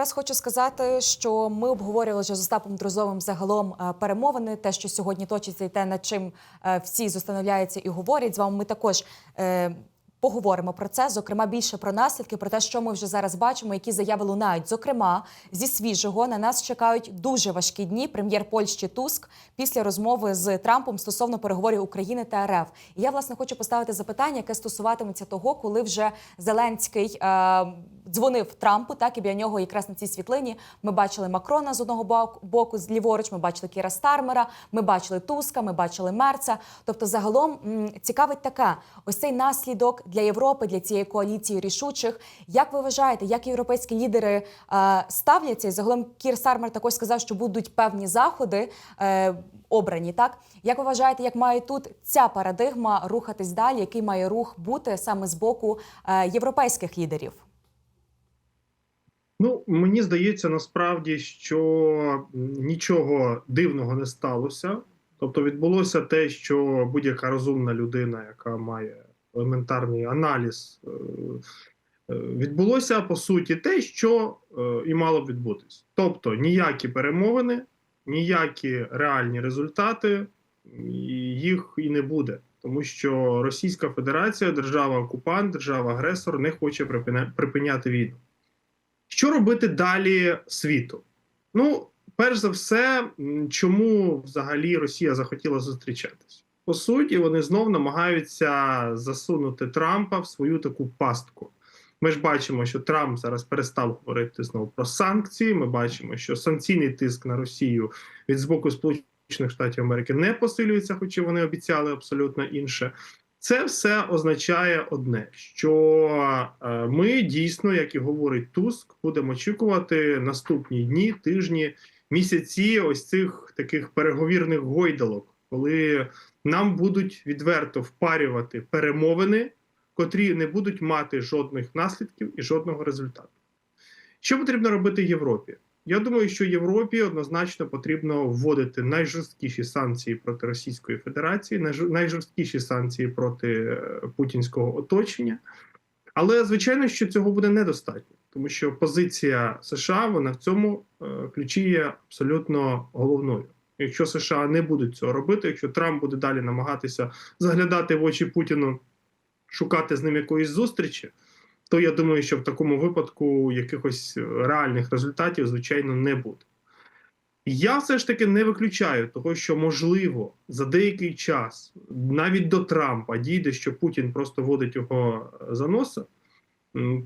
якраз хочу сказати, що ми обговорювали вже з Остапом Дрозовим загалом е, перемовини, те, що сьогодні точиться, і те, над чим е, всі зостановляються і говорять. З вами ми також. е, Поговоримо про це, зокрема більше про наслідки, про те, що ми вже зараз бачимо, які заяви лунають. Зокрема, зі свіжого на нас чекають дуже важкі дні. Прем'єр Польщі Туск після розмови з Трампом стосовно переговорів України та РФ. І я власне хочу поставити запитання, яке стосуватиметься того, коли вже Зеленський е, дзвонив Трампу, так і біля нього якраз на цій світлині ми бачили Макрона з одного бок- боку, з ліворуч, ми бачили Кіра Стармера, ми бачили Туска, ми бачили Мерца. Тобто, загалом цікавить така ось цей наслідок для Європи, для цієї коаліції рішучих. Як ви вважаєте, як європейські лідери е, ставляться? І загалом Кір Стармер також сказав, що будуть певні заходи. Е, Обрані так, як ви вважаєте, як має тут ця парадигма рухатись далі? Який має рух бути саме з боку е, європейських лідерів? Ну, мені здається, насправді, що нічого дивного не сталося. Тобто відбулося те, що будь-яка розумна людина, яка має елементарний аналіз, е, е, відбулося по суті те, що е, і мало б відбутись. Тобто ніякі перемовини, ніякі реальні результати, їх і не буде. Тому що Російська Федерація, держава-окупант, держава-агресор не хоче припиня- припиняти війну. Що робити далі світу? Ну, перш за все, чому взагалі Росія захотіла зустрічатись? По суті, вони знов намагаються засунути Трампа в свою таку пастку. Ми ж бачимо, що Трамп зараз перестав говорити знову про санкції. Ми бачимо, що санкційний тиск на Росію від з боку Сполучених Штатів Америки не посилюється, хоча вони обіцяли абсолютно інше. Це все означає одне: що е, ми дійсно, як і говорить Туск, будемо очікувати наступні дні, тижні, місяці ось цих таких переговірних гойдалок, коли нам будуть відверто впарювати перемовини, котрі не будуть мати жодних наслідків і жодного результату. Що потрібно робити Європі? Я думаю, що Європі однозначно потрібно вводити найжорсткіші санкції проти Російської Федерації, найжор- найжорсткіші санкції проти е, путінського оточення. Але звичайно, що цього буде недостатньо, тому що позиція США вона в цьому е, ключі є абсолютно головною. Якщо США не будуть цього робити, якщо Трамп буде далі намагатися заглядати в очі Путіну, шукати з ним якоїсь зустрічі, то я думаю, що в такому випадку якихось реальних результатів, звичайно, не буде. Я все ж таки не виключаю того, що можливо за деякий час навіть до Трампа дійде, що Путін просто водить його за носа.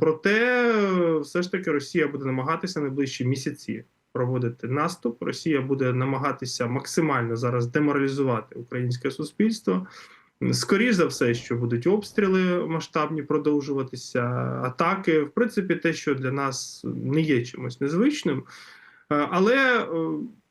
Проте, е, все ж таки, Росія буде намагатися найближчі місяці проводити наступ. Росія буде намагатися максимально зараз деморалізувати українське суспільство. Скоріше за все, що будуть обстріли масштабні продовжуватися, атаки. В принципі, те, що для нас не є чимось незвичним. Е, Але е,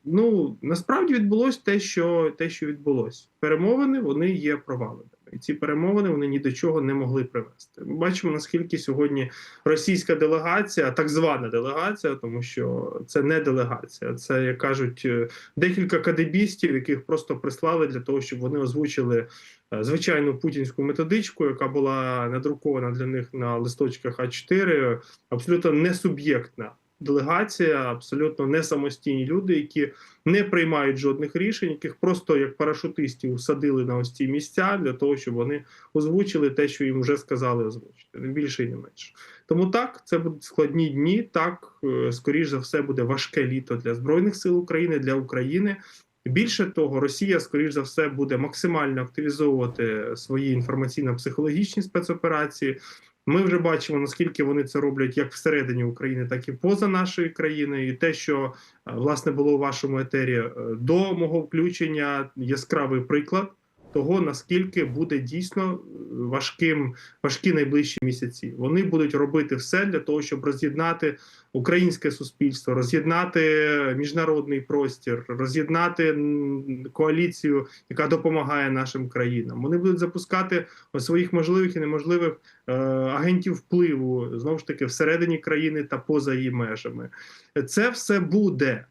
ну насправді відбулось те, що те, що відбулось. Перемовини вони є проваленими. І ці перемовини вони ні до чого не могли привести. Ми бачимо, наскільки сьогодні російська делегація, так звана делегація, тому що це не делегація, це як кажуть е, декілька кадебістів, яких просто прислали для того, щоб вони озвучили е, звичайну путінську методичку, яка була надрукована для них на листочках А4, абсолютно несуб'єктна делегація, абсолютно не самостійні люди, які не приймають жодних рішень, яких просто як парашутистів садили на ось ці місця для того, щоб вони озвучили те, що їм вже сказали озвучити, не більше і не менше. Тому так, це будуть складні дні. Так, е, скоріш за все, буде важке літо для збройних сил України, для України. Більше того, Росія, скоріш за все, буде максимально активізовувати свої інформаційно-психологічні спецоперації. Ми вже бачимо, наскільки вони це роблять як всередині України, так і поза нашою країною. І те, що е, власне було у вашому етері е, до мого включення, яскравий приклад того, наскільки буде дійсно важким важкі найближчі місяці. Вони будуть робити все для того, щоб роз'єднати українське суспільство, роз'єднати міжнародний простір, роз'єднати коаліцію, яка допомагає нашим країнам. Вони будуть запускати своїх можливих і неможливих е, агентів впливу знову ж таки всередині країни та поза її межами. Це все буде,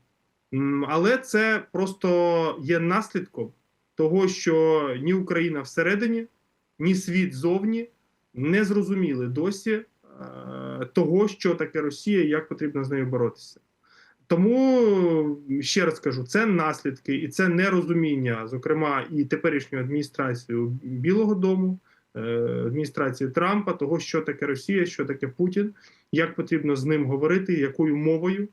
але це просто є наслідком того, що ні Україна всередині, ні світ зовні не зрозуміли досі, е, того, що таке Росія, як потрібно з нею боротися. Тому ще раз кажу, це наслідки і це нерозуміння, зокрема, і теперішньої адміністрації Білого Дому, е, адміністрації Трампа, того, що таке Росія, що таке Путін, як потрібно з ним говорити, якою мовою,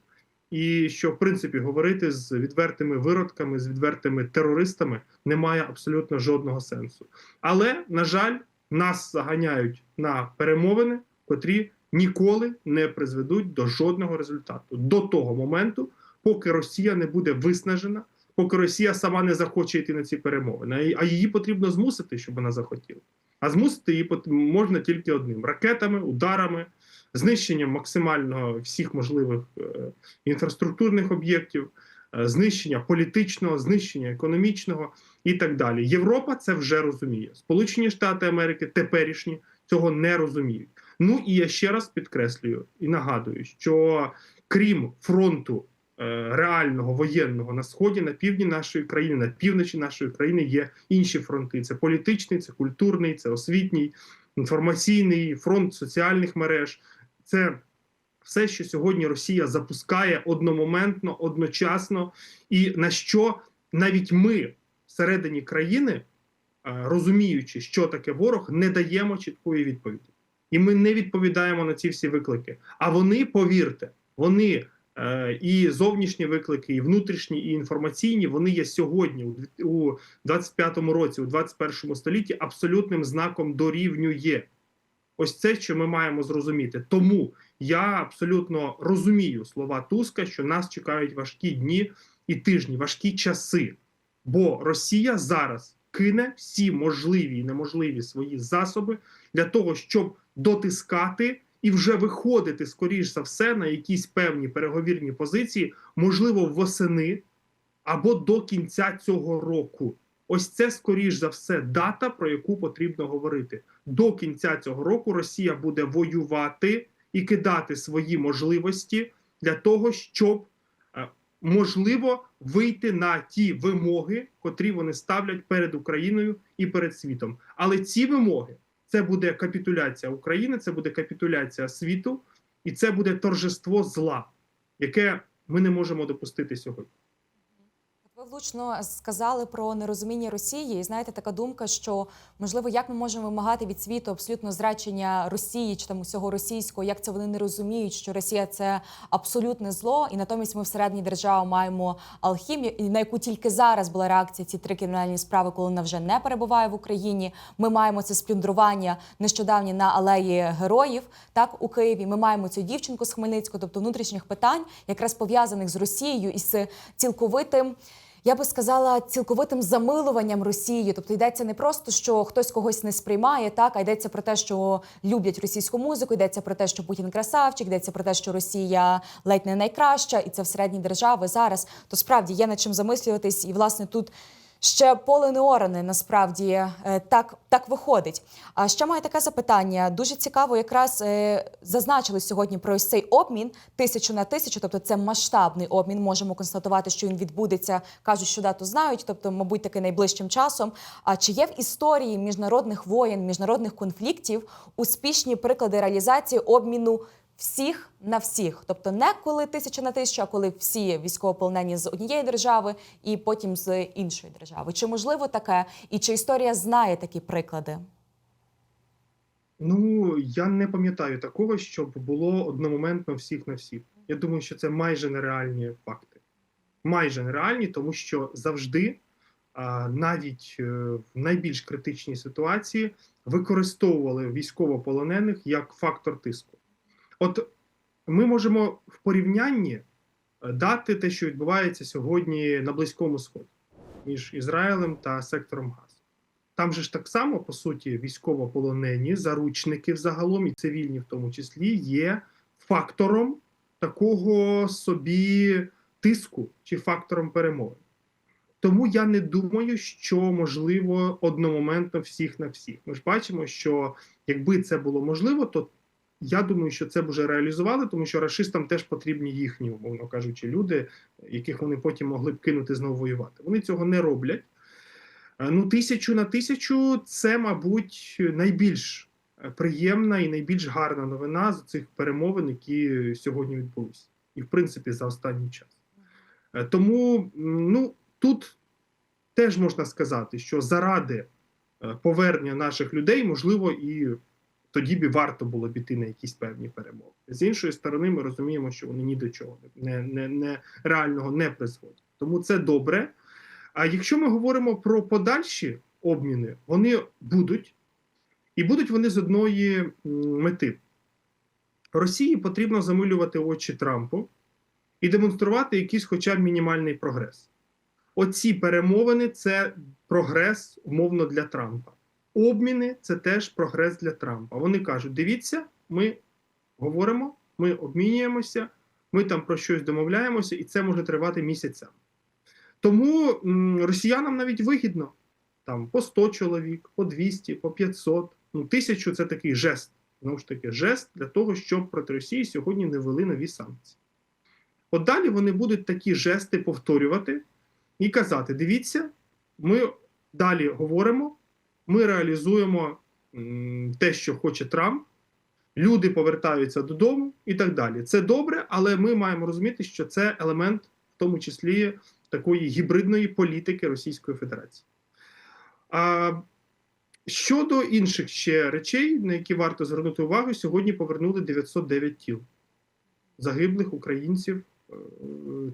і що в принципі говорити з відвертими виродками, з відвертими терористами немає абсолютно жодного сенсу. Але на жаль, нас заганяють на перемовини, котрі ніколи не призведуть до жодного результату до того моменту, поки Росія не буде виснажена, поки Росія сама не захоче йти на ці перемовини. А її потрібно змусити, щоб вона захотіла. А змусити її можна тільки одним: ракетами, ударами, знищенням максимально всіх можливих е, інфраструктурних об'єктів, е, знищення політичного, знищення економічного і так далі. Європа це вже розуміє. Сполучені Штати Америки теперішні цього не розуміють. Ну і я ще раз підкреслюю і нагадую, що крім фронту е, реального воєнного на сході, на півдні нашої країни, на півночі нашої країни є інші фронти: це політичний, це культурний, це освітній, інформаційний фронт соціальних мереж. Це все, що сьогодні Росія запускає одномоментно, одночасно, і на що навіть ми всередині країни, е, розуміючи, що таке ворог, не даємо чіткої відповіді. І ми не відповідаємо на ці всі виклики. А вони, повірте, вони е, і зовнішні виклики, і внутрішні, і інформаційні, вони є сьогодні, у дві- у 25-му році, у 21 столітті, абсолютним знаком дорівнює. Ось це, що ми маємо зрозуміти. Тому я абсолютно розумію слова Туска, що нас чекають важкі дні і тижні, важкі часи. Бо Росія зараз кине всі можливі і неможливі свої засоби для того, щоб дотискати і вже виходити, скоріш за все, на якісь певні переговірні позиції, можливо, восени або до кінця цього року. Ось це, скоріш за все, дата, про яку потрібно говорити. До кінця цього року Росія буде воювати і кидати свої можливості для того, щоб е, можливо вийти на ті вимоги, котрі вони ставлять перед Україною і перед світом. Але ці вимоги це буде капітуляція України, це буде капітуляція світу, і це буде торжество зла, яке ми не можемо допустити сьогодні. Влучно сказали про нерозуміння Росії. І знаєте, така думка, що можливо, як ми можемо вимагати від світу абсолютно зречення Росії чи там усього російського, як це вони не розуміють, що Росія це абсолютне зло, і натомість ми всередині держави маємо алхімію, на яку тільки зараз була реакція ці три кримінальні справи, коли вона вже не перебуває в Україні. Ми маємо це сплюндрування нещодавні на алеї героїв, так у Києві. Ми маємо цю дівчинку з Хмельницького, тобто внутрішніх питань, якраз пов'язаних з Росією і з цілковитим. Я би сказала цілковитим замилуванням Росії. Тобто йдеться не просто, що хтось когось не сприймає, так а йдеться про те, що люблять російську музику, йдеться про те, що Путін красавчик, йдеться про те, що Росія ледь не найкраща, і це в середній держави зараз. То справді є над чим замислюватись, і власне тут. Ще поле не оране, насправді е, так, так виходить. А ще маю таке запитання. Дуже цікаво, якраз е, зазначили сьогодні про ось цей обмін тисячу на тисячу, тобто це масштабний обмін. Можемо констатувати, що він відбудеться. кажуть, що дату знають, тобто, мабуть, таки найближчим часом. А чи є в історії міжнародних воєн, міжнародних конфліктів успішні приклади реалізації обміну? Всіх на всіх, тобто не коли тисяча на тисячу, а коли всі військовополонені з однієї держави і потім з іншої держави. Чи можливо таке, і чи історія знає такі приклади? Ну я не пам'ятаю такого, щоб було одномоментно всіх на всіх. Я думаю, що це майже нереальні факти. Майже нереальні, тому що завжди, навіть е, в найбільш критичній ситуації, використовували військовополонених як фактор тиску. От ми можемо в порівнянні е, дати те, що відбувається сьогодні на Близькому Сході між Ізраїлем та сектором Газу. Там же ж так само, по суті, військовополонені, заручники взагалом, і цивільні в тому числі, є фактором такого собі тиску чи фактором перемоги. Тому я не думаю, що можливо одномоментно всіх на всіх. Ми ж бачимо, що якби це було можливо, то я думаю, що це б вже реалізували, тому що рашистам теж потрібні їхні, умовно кажучи, люди, яких вони потім могли б кинути знову воювати. Вони цього не роблять. Е, Ну, тисячу на тисячу це, мабуть, найбільш приємна і найбільш гарна новина з цих перемовин, які сьогодні відбулися, і в принципі за останній час. Е, Тому ну тут теж можна сказати, що заради е, повернення наших людей, можливо, і тоді б варто було піти на якісь певні перемови. З іншої сторони, ми розуміємо, що вони ні до чого не, не, не реального не призводять. Тому це добре. А якщо ми говоримо про подальші обміни, вони будуть, і будуть вони з одної мети. Росії потрібно замилювати очі Трампу і демонструвати якийсь хоча б мінімальний прогрес. Оці перемовини це прогрес умовно для Трампа. Обміни це теж прогрес для Трампа. Вони кажуть: дивіться, ми говоримо, ми обмінюємося, ми там про щось домовляємося, і це може тривати місяцями. Тому росіянам навіть вигідно там по 100 чоловік, по 200, по 500, ну тисячу це такий жест. Знову ж таки, жест для того, щоб проти Росії сьогодні не ввели нові санкції. От далі вони будуть такі жести повторювати і казати: дивіться, ми далі говоримо, ми реалізуємо те, що хоче Трамп, люди повертаються додому і так далі. Це добре, але ми маємо розуміти, що це елемент, в тому числі, такої гібридної політики Російської Федерації. А щодо інших ще речей, на які варто звернути увагу, сьогодні повернули 909 тіл загиблих українців. Е,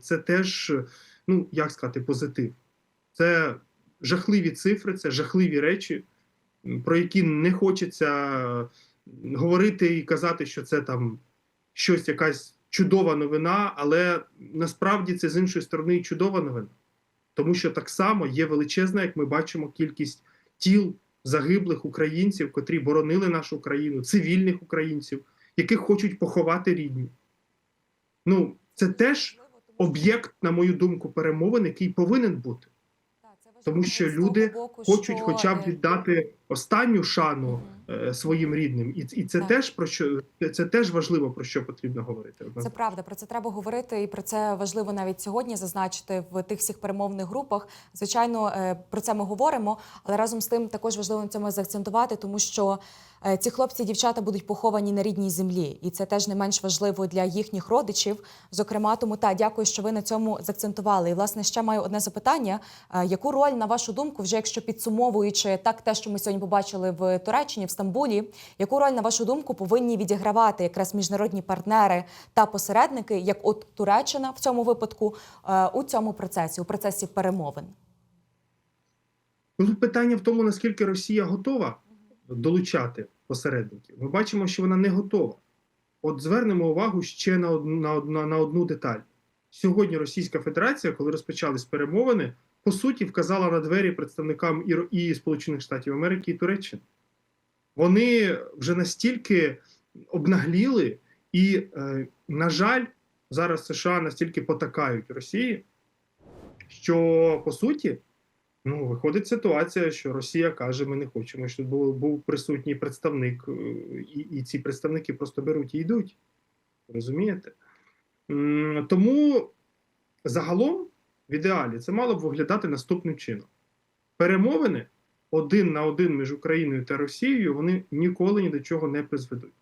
Це теж, ну як сказати, позитив. Це жахливі цифри, це жахливі речі, про які не хочеться говорити і казати, що це там щось, якась чудова новина, але насправді це з іншої сторони чудова новина. Тому що так само є величезна, як ми бачимо, кількість тіл загиблих українців, котрі боронили нашу країну, цивільних українців, яких хочуть поховати рідні. Ну, це теж об'єкт, на мою думку, перемовин, який повинен бути. Тому що люди Хочуть хоча б віддати останню шану е, своїм рідним, і, і це Так. теж про що це теж важливо про що потрібно говорити. Це правда, про це треба говорити, і про це важливо навіть сьогодні зазначити в тих всіх перемовних групах. Звичайно, е, про це ми говоримо, але разом з тим також важливо на цьому заакцентувати, тому що ці хлопці і дівчата будуть поховані на рідній землі, і це теж не менш важливо для їхніх родичів. Зокрема, тому та дякую, що ви на цьому заакцентували. І власне ще маю одне запитання: Е, яку роль, на вашу думку, вже якщо підсумовуючи так, те, що ми сьогодні побачили в Туреччині, в Стамбулі, яку роль, на вашу думку, повинні відігравати якраз міжнародні партнери та посередники, як от Туреччина в цьому випадку, е, у цьому процесі, у процесі перемовин? Ну, питання в тому, наскільки Росія готова долучати посередників. Ми бачимо, що вона не готова. От звернемо увагу ще на одну, на одну, на одну деталь. Сьогодні Російська Федерація, коли розпочались перемовини, по суті, вказала на двері представникам і, і Сполучених Штатів Америки і Туреччини. Вони вже настільки обнагліли, і, е, на жаль, зараз США настільки потакають Росії, що по суті Ну, виходить ситуація, що Росія каже: ми не хочемо, щоб був, був присутній представник, е, і, і ці представники просто беруть і йдуть. Розумієте? Тому загалом, в ідеалі, це мало б виглядати наступним чином: перемовини один на один між Україною та Росією вони ніколи ні до чого не призведуть.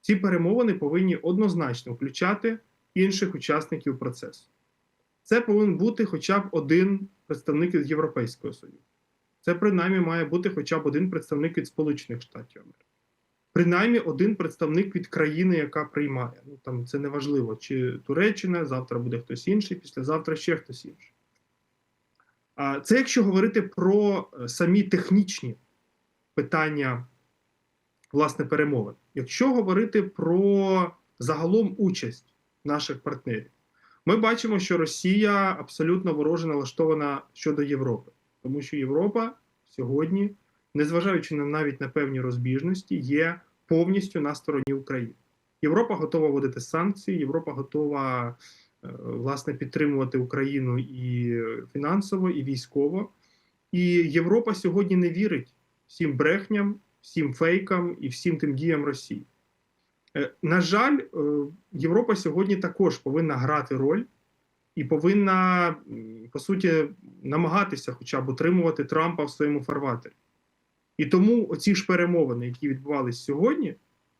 Ці перемовини повинні однозначно включати інших учасників процесу. Це повинен бути хоча б один представник від Європейського Союзу. Це принаймні має бути хоча б один представник від Сполучених Штатів Америки. Принаймні один представник від країни, яка приймає. Ну там це не важливо, чи Туреччина, завтра буде хтось інший, післязавтра ще хтось інший. А це якщо говорити про е, самі технічні питання власне перемовин. Якщо говорити про загалом участь наших партнерів. Ми бачимо, що Росія абсолютно вороже налаштована щодо Європи, тому що Європа сьогодні, незважаючи на навіть на певні розбіжності, є повністю на стороні України. Європа готова вводити санкції, Європа готова е, власне підтримувати Україну і фінансово, і військово. І Європа сьогодні не вірить всім брехням, всім фейкам і всім тим діям Росії. Е, На жаль, е, Європа сьогодні також повинна грати роль і повинна, по суті, намагатися хоча б утримувати Трампа в своєму фарватері. І тому оці ж перемовини, які відбувалися сьогодні,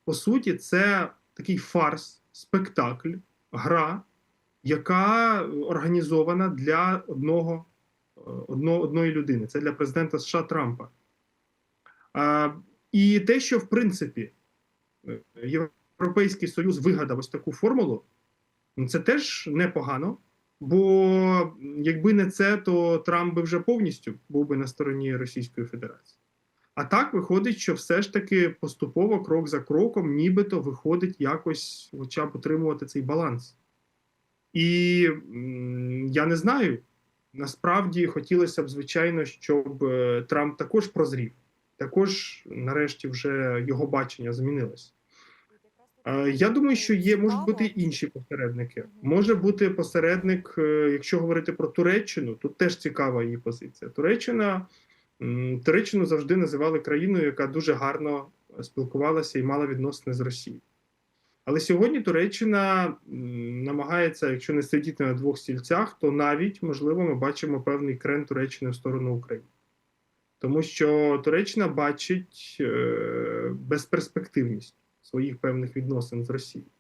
по суті, це такий фарс, спектакль, гра, яка організована для одного, е, одно, одної людини. Це для президента США Трампа. А, і те, що в принципі е, Європейський Союз вигадав ось таку формулу, ну, це теж непогано. Бо якби не це, то Трамп би вже повністю був би на стороні Російської Федерації. А так виходить, що все ж таки поступово, крок за кроком, нібито виходить якось хоча б утримувати цей баланс. І я не знаю. Насправді хотілося б, звичайно, щоб е, Трамп також прозрів, також, нарешті, вже його бачення змінилось. Е, Я думаю, що є можуть бути інші посередники. Може бути посередник, е, якщо говорити про Туреччину, тут теж цікава її позиція. Туреччина Туреччину завжди називали країною, яка дуже гарно спілкувалася і мала відносини з Росією. Але сьогодні Туреччина намагається, якщо не сидіти на двох стільцях, то навіть можливо ми бачимо певний крен Туреччини в сторону України. Тому що Туреччина бачить е, безперспективність своїх певних відносин з Росією.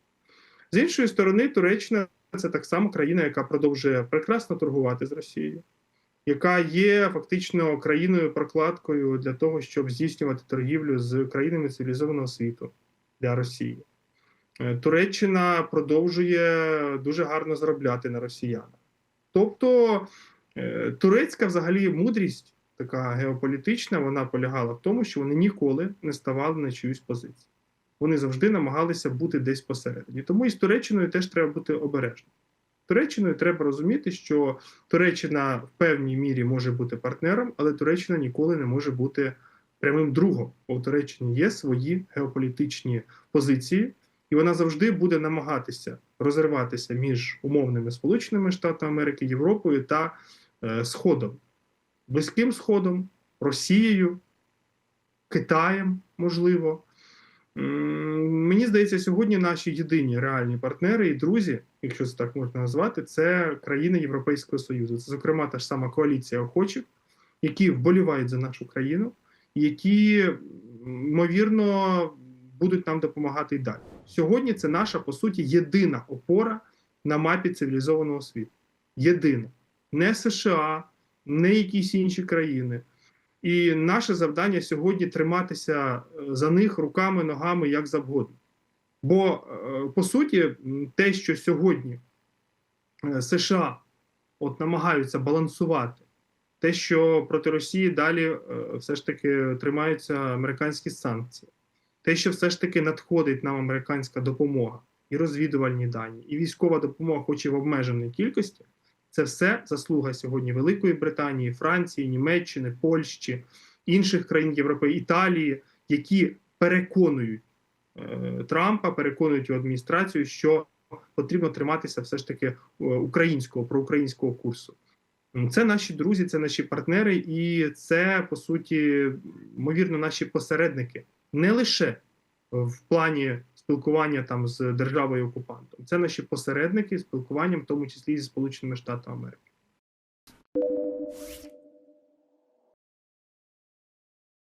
З іншої сторони, Туреччина це так само країна, яка продовжує прекрасно торгувати з Росією, яка є фактично країною прокладкою для того, щоб здійснювати торгівлю з країнами цивілізованого світу для Росії. Е, Туреччина продовжує дуже гарно заробляти на росіянах. Тобто е, турецька взагалі мудрість, така геополітична, вона полягала в тому, що вони ніколи не ставали на чиюсь позицію вони завжди намагалися бути десь посередині. Тому і з Туреччиною теж треба бути обережним. Туреччиною треба розуміти, що Туреччина в певній мірі може бути партнером, але Туреччина ніколи не може бути прямим другом. У Туреччині є свої геополітичні позиції, і вона завжди буде намагатися розриватися між умовними Сполученими Штатами Америки, Європою та е, Сходом, Близьким Сходом, Росією, Китаєм, можливо. Мені здається, сьогодні наші єдині реальні партнери і друзі, якщо це так можна назвати, це країни Європейського Союзу. Це, зокрема, та ж сама коаліція охочих, які вболівають за нашу країну, які, ймовірно, будуть нам допомагати і далі. Сьогодні це наша, по суті, єдина опора на мапі цивілізованого світу. Єдина. Не США, не якісь інші країни. І наше завдання сьогодні триматися е, за них руками, ногами, як завгодно. Бо, е, по суті, те, що сьогодні е, США от намагаються балансувати, те, що проти Росії далі все ж таки тримаються американські санкції, те, що все ж таки надходить нам американська допомога, і розвідувальні дані, і військова допомога, хоч і в обмеженій кількості, це все заслуга сьогодні Великої Британії, Франції, Німеччини, Польщі, інших країн Європи, Італії, які переконують е, Трампа, переконують його адміністрацію, що потрібно триматися все ж таки е, українського проукраїнського курсу. Це наші друзі, це наші партнери, і це по суті, ймовірно, наші посередники не лише в плані спілкування там з державою окупантом. Це наші посередники спілкуванням, в тому числі зі Сполученими Штатами Америки.